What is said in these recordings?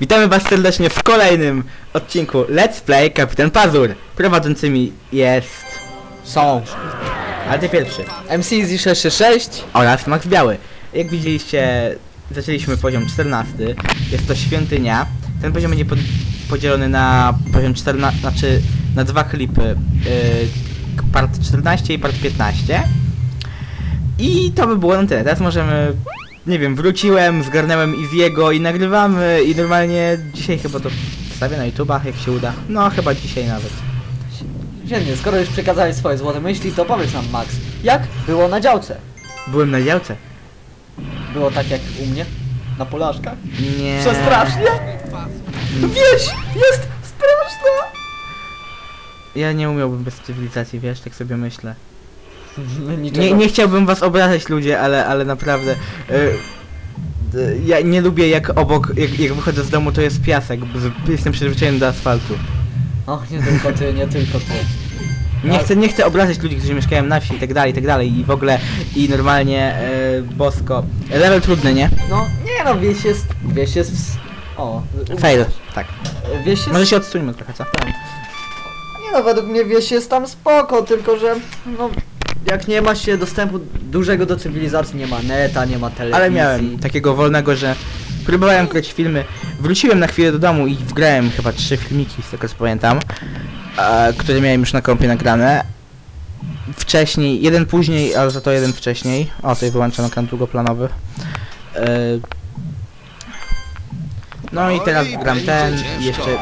Witamy was serdecznie w kolejnym odcinku Let's Play Kapitan Pazur. Prowadzącymi jest... Są Ale ty pierwszy. MCZ 666 Oraz Max Biały. Jak widzieliście, zaczęliśmy poziom 14. Jest to świątynia. Ten poziom będzie pod, podzielony na poziom 14, znaczy na dwa klipy. Yy, part 14 i part 15. I to by było na tyle. Teraz możemy... Nie wiem, wróciłem, zgarnąłem Easy'ego i nagrywamy i normalnie dzisiaj chyba to wstawię na YouTubach, jak się uda. No, chyba dzisiaj nawet. Świetnie, skoro już przekazałeś swoje złote myśli, to powiedz nam Max, jak było na działce? Byłem na działce. Było tak jak u mnie? Na polaszkach? Nie. Przestrasznie? Wieś! Jest straszna! Ja nie umiałbym bez cywilizacji, wiesz, tak sobie myślę. Nie, nie chciałbym was obrażać ludzie, ale, ale naprawdę. y, y, ja nie lubię jak obok, jak, jak wychodzę z domu to jest piasek, bo z- jestem przyzwyczajony do asfaltu. O, nie tylko ty, nie tylko ty. Nie chcę, nie chcę obrażać ludzi, którzy mieszkają na wsi i tak dalej, i tak dalej i w ogóle i normalnie y, bosko. Level trudny, nie? No, nie no, wieś jest... Wieś jest... W... O. Fail, tak. Wieś jest... Może się odsuńmy trochę, co? Nie no, według mnie wieś jest tam spoko, tylko że... No... Jak nie ma się dostępu dużego do cywilizacji, nie ma neta, nie ma telewizji. Ale miałem takiego wolnego, że próbowałem grać filmy. Wróciłem na chwilę do domu i wgrałem chyba trzy filmiki, z tego co pamiętam, e, które miałem już na kompie nagrane. Wcześniej, jeden później, ale za to jeden wcześniej. O, tutaj wyłączam ekran długoplanowy. E, no i teraz gram ten i jeszcze...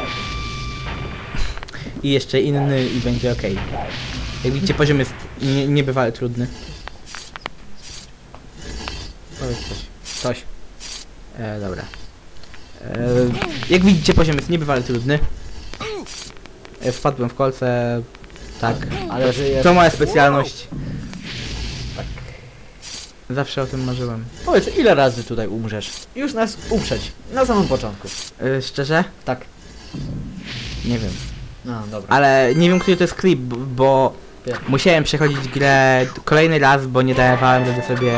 I jeszcze inny i będzie ok. Jak widzicie poziom jest nie, niebywale trudny. Powiedz coś. Coś. E, dobra. E, jak widzicie poziom jest niebywale trudny. E, wpadłem w kolce. Tak. Ale żyjesz. To moja specjalność. Zawsze o tym marzyłem. Powiedz, ile razy tutaj umrzesz? Już nas uprzeć. Na samym początku. E, szczerze? Tak. Nie wiem. No, dobra. Ale nie wiem który to jest klip, bo Musiałem przechodzić grę kolejny raz, bo nie dawałem rady sobie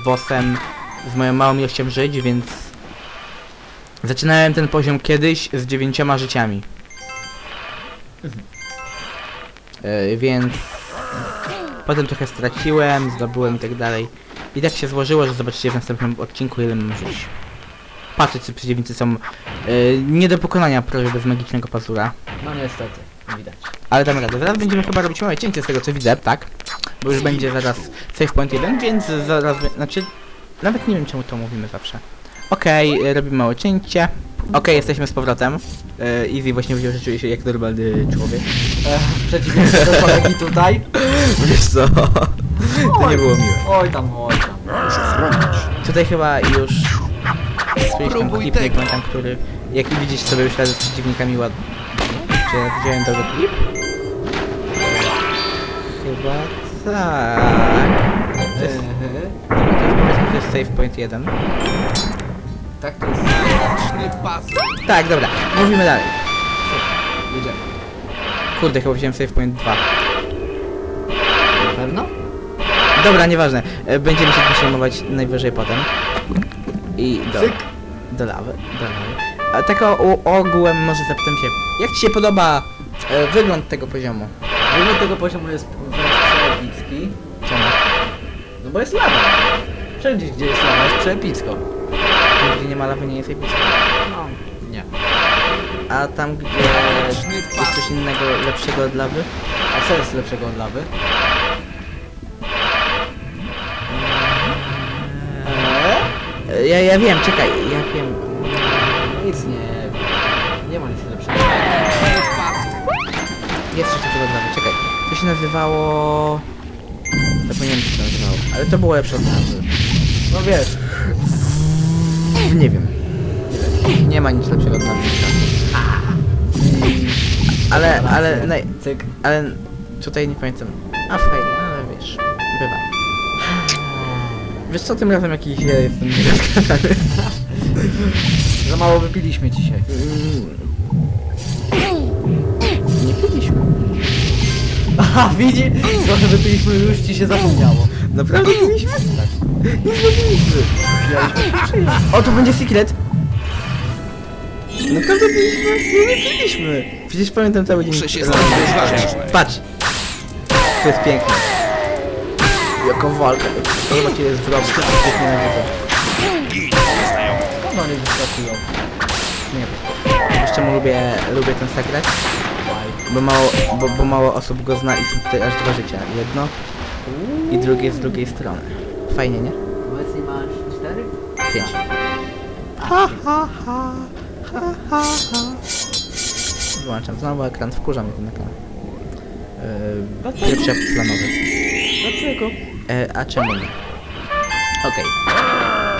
z bossem z moją małą ilością żyć, więc zaczynałem ten poziom kiedyś z dziewięcioma życiami. E, więc potem trochę straciłem, zdobyłem i tak dalej. I tak się złożyło, że zobaczycie w następnym odcinku ile mam żyć. Patrzcie, czy przeciwnicy są e, nie do pokonania prawie bez magicznego pazura. No niestety, widać. Ale damy radę. Zaraz będziemy chyba robić małe cięcie z tego co widzę, tak? Bo już będzie zaraz save point 1, więc zaraz, znaczy, nawet nie wiem czemu to mówimy zawsze. Okej, okay, robimy małe cięcie. Okej, jesteśmy z powrotem. E, Easy właśnie powiedział, że czuje się jak normalny człowiek. E, w przeciwieństwie do kolegi tutaj. Wiesz co? To nie było miłe. Oj tam, oj tam. Tutaj chyba już Spróbuj klip, nie tego. pamiętam który. Jak widzicie sobie już razem z przeciwnikami ładnie. Czy ja widziałem dobry klip? Chyba tak. To jest, Ehe. dobra, to jest to jest save point 1. Tak to jest. Mocny pas. Tak, dobra, mówimy dalej. Jedziemy. Kurde, chyba wziąłem save point 2. Na pewno? Dobra, nieważne. E, Będziemy się tym przejmować najwyżej potem. I do, do lawy, do lawy. A tak ogółem może zapytam się, jak Ci się podoba e, wygląd tego poziomu? Mimo tego poziomu jest wręcz przeepicki. Czemu? No bo jest lawa. Wszędzie gdzie jest lawa jest przeepicko. Tam, gdzie nie ma lawy, nie jest epicko. No. Nie. A tam, gdzie jest coś innego, lepszego od lawy? A co jest lepszego od lawy? E, Ja, ja wiem, czekaj, ja wiem. Nic nie. Nie ma nic lepszego. Jest lepszego od lawy, czekaj. To się nazywało... Zapomniałem, jak się nazywało, ale to było lepsze od lawy. No wiesz. Nie wiem. Nie ma nic lepszego od lawy. Ale, ale, naj, ale tutaj nie pamiętam. A fajnie, ale wiesz, bywa. Wiesz co, tym razem jakiś ja jestem niezgadany. Za mało wypiliśmy dzisiaj. Nie piliśmy. Aha, widzi? Trochę wypiliśmy już ci się zapomniało. Naprawdę piliśmy? Nie zrobiliśmy. O, tu będzie secret. Naprawdę byliśmy, nie byliśmy. Przecież pamiętam cały dzień. Muszę się zająć ważne. Patrz. To jest piękne. Jako walka. Zobaczcie, jest wrog. Oni wyskakują? Nie wiem. Jeszcze mu lubię, lubię ten sekret. Bo mało, bo, bo mało osób go zna i są tutaj aż dwa życia. Jedno i drugie z drugiej strony. Fajnie, nie? Obecnie masz cztery? Pięć. Ha, ha, ha, ha, ha, ha. Wyłączam znowu ekran, wkurza mnie ten ekran. Yy, pierwszy planowy. Dlaczego? E, a czemu nie? Okej.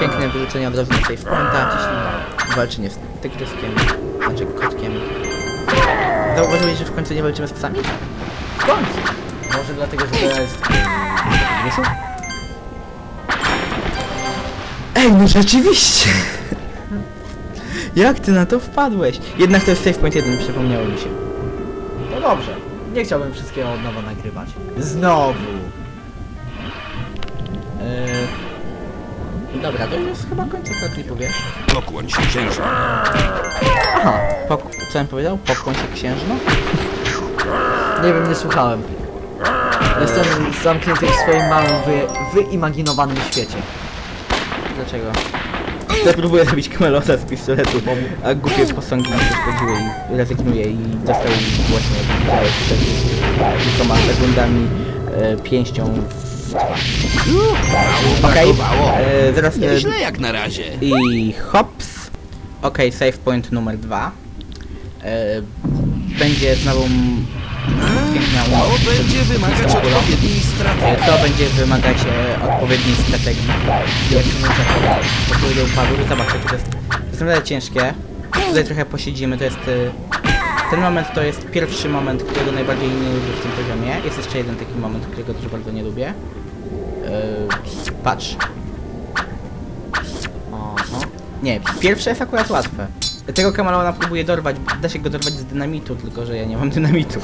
Piękne razu na save pointa. Walczenie z tygryskiem, znaczy kotkiem. Zauważyłeś, że w końcu nie walczymy z psami? W końcu. Może dlatego, że to jest... Tygrysów? Ej, no rzeczywiście! Jak ty na to wpadłeś? Jednak to jest save point 1, przypomniało mi się. No dobrze. Nie chciałbym wszystkiego od nowa nagrywać. Znowu. Yy, dobra, to jest chyba końcówka klipu, wiesz? Pokłoń się księżna. Aha, pok co bym powiedział? Pokłoń się księżno? Nie wiem, nie słuchałem. Jestem zamknięty w swoim małym, wy, wyimaginowanym świecie. Dlaczego? Ja próbuję zrobić kamelota z pistoletu, a głupie posągi mi przeszkodziły i rezygnuje i dostał właśnie jak przed kilkoma sekundami e, pięścią w. Okej, e, zaraz e, Nieźle jak na razie. i hops. Okej, save point numer dwa. E, będzie znowu piękna To będzie wymagać odpowiedniej strategii. E, To będzie wymagać e, odpowiedniej strategii. Jak to Paweł, zobaczcie, to jest, to jest naprawdę ciężkie. Tutaj trochę posiedzimy, to jest... e, Ten moment to jest pierwszy moment, którego najbardziej nie lubię w tym poziomie. Jest jeszcze jeden taki moment, którego też bardzo nie lubię. E, patrz. Oho. Nie, pierwsze jest akurat łatwe. Tego kameleona próbuję dorwać, da się go dorwać z dynamitu, tylko że ja nie mam dynamitu.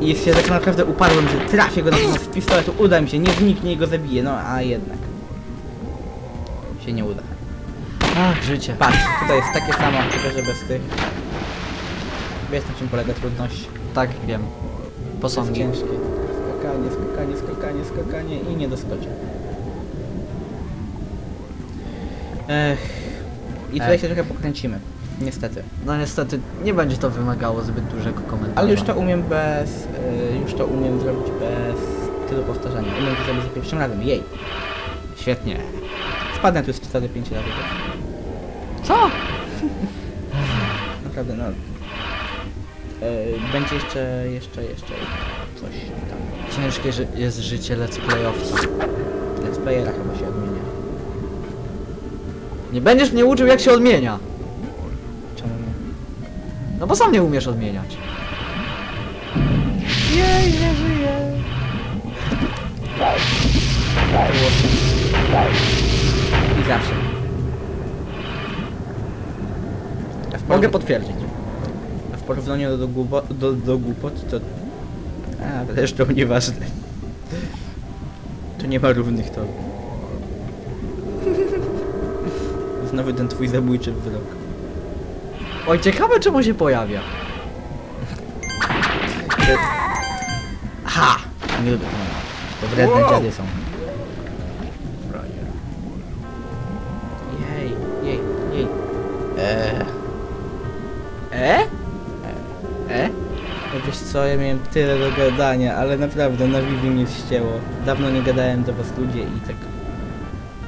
I się tak naprawdę uparłem, że trafię go na z pistoletu, uda mi się, nie zniknie i go zabiję, no a jednak. Się nie uda. Ach, życie. Patrz, tutaj jest takie samo, tylko że bez tych. Wiesz na czym polega trudność? Tak, wiem. To Posągi. ciężkie. Skakanie, skakanie, skakanie, skakanie i nie doskoczę. Ech. I tutaj Ech. się trochę pokręcimy. Niestety. No niestety, nie będzie to wymagało zbyt dużego komentarza. Ale już to umiem bez... y, już to umiem zrobić bez tylu powtarzania. Umiem to zrobić za pierwszym razem. Jej. Świetnie. Spadnę tu z 4-5 razy. Co? Naprawdę, no. Y, będzie jeszcze, jeszcze, jeszcze coś tam. Ciężkie ży jest życie let's playowca. Let's playera chyba się odmienia. Nie będziesz mnie uczył jak się odmienia. Czemu nie? No bo sam nie umiesz odmieniać. Jej, nie żyję. I zawsze. A w Mogę potwierdzić. A w porównaniu do, głupo, do, do głupot to... A, zresztą nieważne. Tu nie ma równych to. Znowu ten twój zabójczy wyrok. Oj, ciekawe czemu się pojawia. Ha! Nie lubię. To wredne dziady są. Wiesz co, ja miałem tyle do gadania, ale naprawdę na Vivi mnie ścięło. Dawno nie gadałem do was ludzie i tak...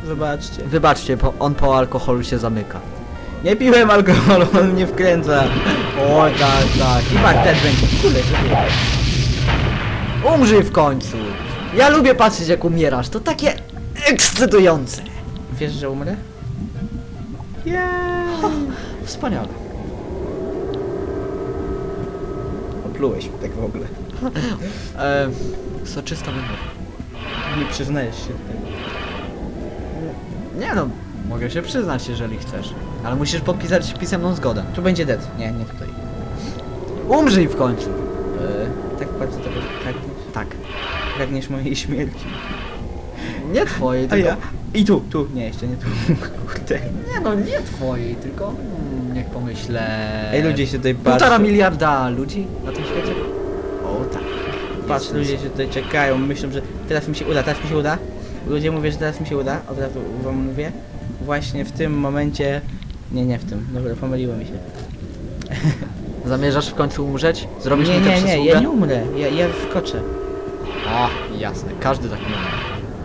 Zobaczcie. Wybaczcie, po, on po alkoholu się zamyka. Nie piłem alkoholu, on mnie wkręca. O tak, tak. I Mark też będzie. Kurde, kurde. Umrzyj w końcu. Ja lubię patrzeć jak umierasz, to takie ekscytujące. Wiesz, że umrę? Ja. Wspaniale. Oplułeś tak w ogóle. E, soczysta wymówka. Nie przyznajesz się tego. Nie no, mogę się przyznać jeżeli chcesz. Ale musisz podpisać pisemną zgodę. Tu będzie dead. Nie, nie tutaj. Umrzyj w końcu. Eee, tak bardzo tego pragniesz? Tak. Pragniesz mojej śmierci. Nie twojej, A tylko ja? I tu, tu, nie, jeszcze nie tu. Kurde. Nie no, nie twojej, tylko niech pomyślę. Ej, ludzie się tutaj patrzą. Półtora miliarda ludzi na tym świecie? O tak. Patrz, ludzie się tutaj czekają, myślą, że teraz mi się uda, teraz mi się uda. Ludzie mówią, że teraz mi się uda, od razu wam mówię. Właśnie w tym momencie... Nie, nie w tym, dobra, pomyliło mi się. Zamierzasz w końcu umrzeć? Zrobisz nie, mi tę nie, nie, ja nie umrę, ja, ja wskoczę. A, jasne, każdy tak mówi.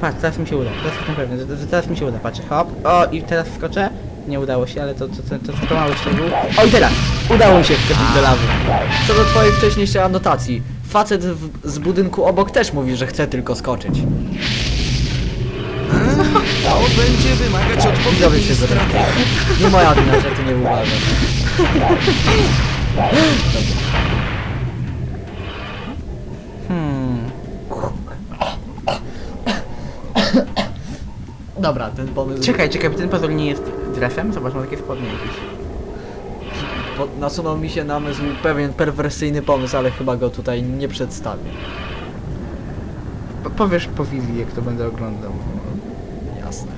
Patrz, teraz mi się uda, teraz jestem pewien, że, że teraz mi się uda, patrz, hop, o i teraz wskoczę. Nie udało się, ale to, to, to, to, to mały szczegół. O i teraz! Udało mi się wskoczyć do lawy. Co do twojej wcześniejszej anotacji. Facet w, z budynku obok też mówi, że chce tylko skoczyć. To będzie wymagać Widzowie odpowiedniej się zorientują. Nie moja wina, że ty nie uważasz. Hmm. Dobra, ten pomysł... Czekaj, czekaj, ten puzzle nie jest dresem? Zobacz, ma takie spodnie jakieś. Po, nasunął mi się na myśl pewien perwersyjny pomysł, ale chyba go tutaj nie przedstawię. Po- Powiesz po wizji, jak to będę oglądał. Jasne.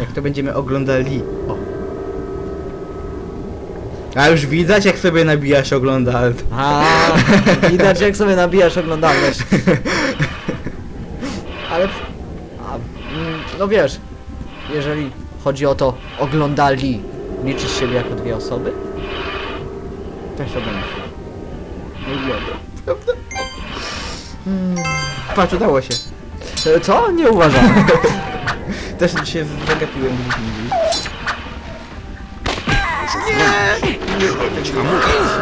Jak to będziemy oglądali. O. A już widać jak sobie nabijasz oglądal. A, widać jak sobie nabijasz oglądalność. Ale... A, mm, no wiesz, jeżeli chodzi o to oglądali, liczysz siebie jako dwie osoby? Też to będzie. Oglądam. Prawda? Patrz, udało się. E, Co? Nie uważam. Też się zagapiłem gdzieś indziej.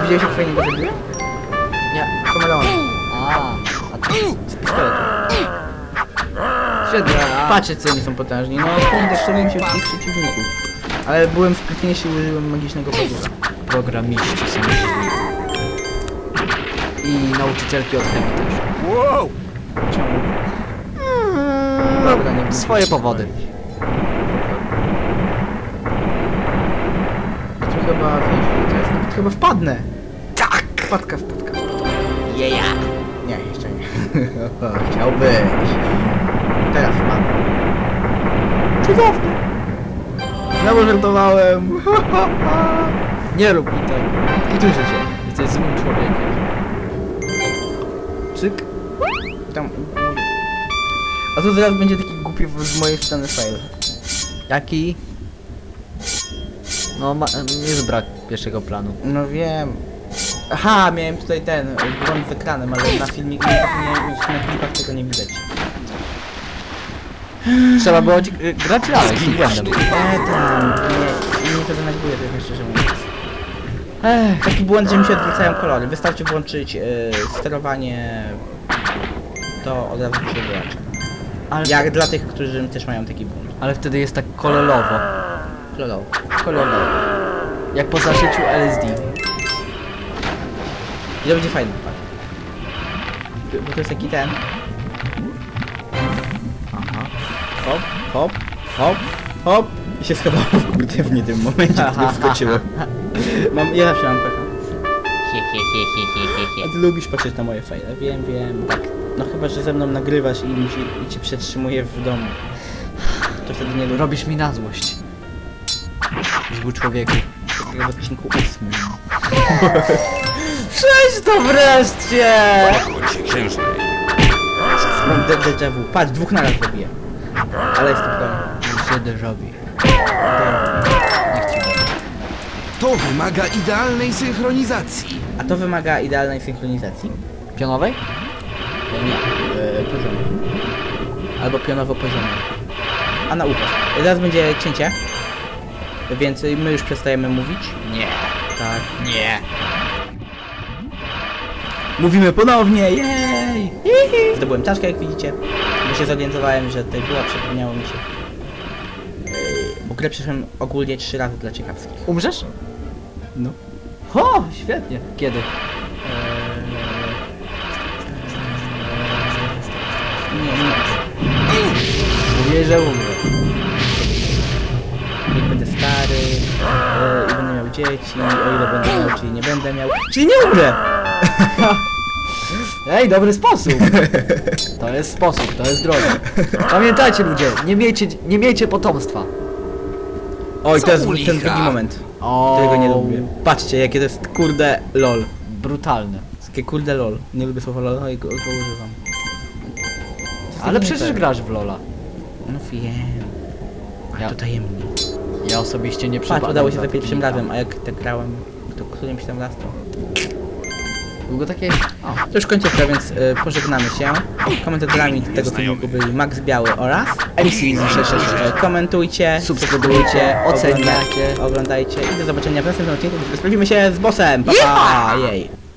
Widziałeś jak fajnie go zrobiłem? Nie. Kameleon. A, a ty... Z pistoletu. Patrzcie co oni są potężni. No kurde, szczeliłem się w tych przeciwników. Ale byłem sprytniejszy i użyłem magicznego podwórza. Programiści są. I nauczycielki od chemii też. Wow! Czemu? Dobra, nie będę Swoje się powody. Tu chyba, wiesz, to jest, chyba wpadnę. Tak! Wpadka, wpadka, wpadka. Jeja! Nie, jeszcze nie. Chciałbyś. Teraz wpadnę. Cudownie. Znowu żartowałem. Nie rób mi tego. I tu życie. Jesteś złym człowiekiem. Cyk. Tam. A tu zaraz będzie taki głupi w- z mojej strony fail. Jaki? No, ma, jest brak pierwszego planu. No wiem. Aha, miałem tutaj ten błąd z ekranem, ale na filmiku nie, nie, na klipach tego nie widać. Trzeba było ci- y, grać dalej, z błędem. E, tam, nie, nie to denerwuje, to jest szczerze mówiąc. Ech, taki błąd, że mi się odwracają kolory. Wystarczy włączyć e, sterowanie, to od razu się wyłącza. Ale, Jak dla tych, którzy też mają taki błąd. ale wtedy jest tak kolorowo. Kolorowo. Kolorowo. Jak po zaszyciu LSD. I to będzie fajne, patrz. Bo to jest taki ten. Hop, hop, hop, hop. I się schowało w kurde w nie tym momencie, kiedy wskoczyłem. Mam, ja zawsze mam pecha. A ty lubisz patrzeć na moje fajne, wiem, wiem. Tak. No chyba, że ze mną nagrywasz i, musi, i cię przetrzymuje w domu. To wtedy nie lubię. Robisz mi na złość. Zły człowieku. Tego w odcinku ósmym. Przejdź to wreszcie! Się księżnej. Mam déjà vu. Patrz, dwóch naraz zrobię. Ale jestem. Niech ci będzie. To wymaga idealnej synchronizacji. A to wymaga idealnej synchronizacji? Pionowej? E, Nie, e, poziomu. Albo pionowo poziomu. A na ucho. Zaraz będzie cięcie. Więc my już przestajemy mówić. Nie. Tak. Nie. Mówimy ponownie, jej! Zdobyłem czaszkę, jak widzicie. Się zorientowałem, że tutaj była, przypomniało mi się. Bo grę przeszłem ogólnie trzy razy dla ciekawskich. Umrzesz? No. O, świetnie. Kiedy? Nie, nie. Mówię, że umrę. Jak będę stary yy, i będę miał dzieci, o ile będę miał, czyli nie będę miał. Czyli nie umrę! Ej, dobry sposób. To jest sposób, to jest droga. Pamiętajcie ludzie, nie miejcie, nie miejcie potomstwa. Oj, Co to jest u ten licha? drugi moment. O, Którego nie lubię. Patrzcie, jakie to jest kurde lol. Brutalne. Takie kurde lol. Nie lubię słowa lol, no i go, go używam. Ale przecież grasz w Lola. No wiem. A Ja- to tajemnie. Ja osobiście nie Patrz, udało się za pierwszym razem, a jak tak grałem, to którymś tam raz to. Długo takie... O, To już końcówka, więc y, pożegnamy się. Komentatorami tego filmiku byli Max Biały oraz MC666. Komentujcie, subskrybujcie, Oceniacie. oglądajcie, oglądajcie i do zobaczenia w następnym odcinku, gdzie sprawdzimy się z bossem. Pa, pa! Jej!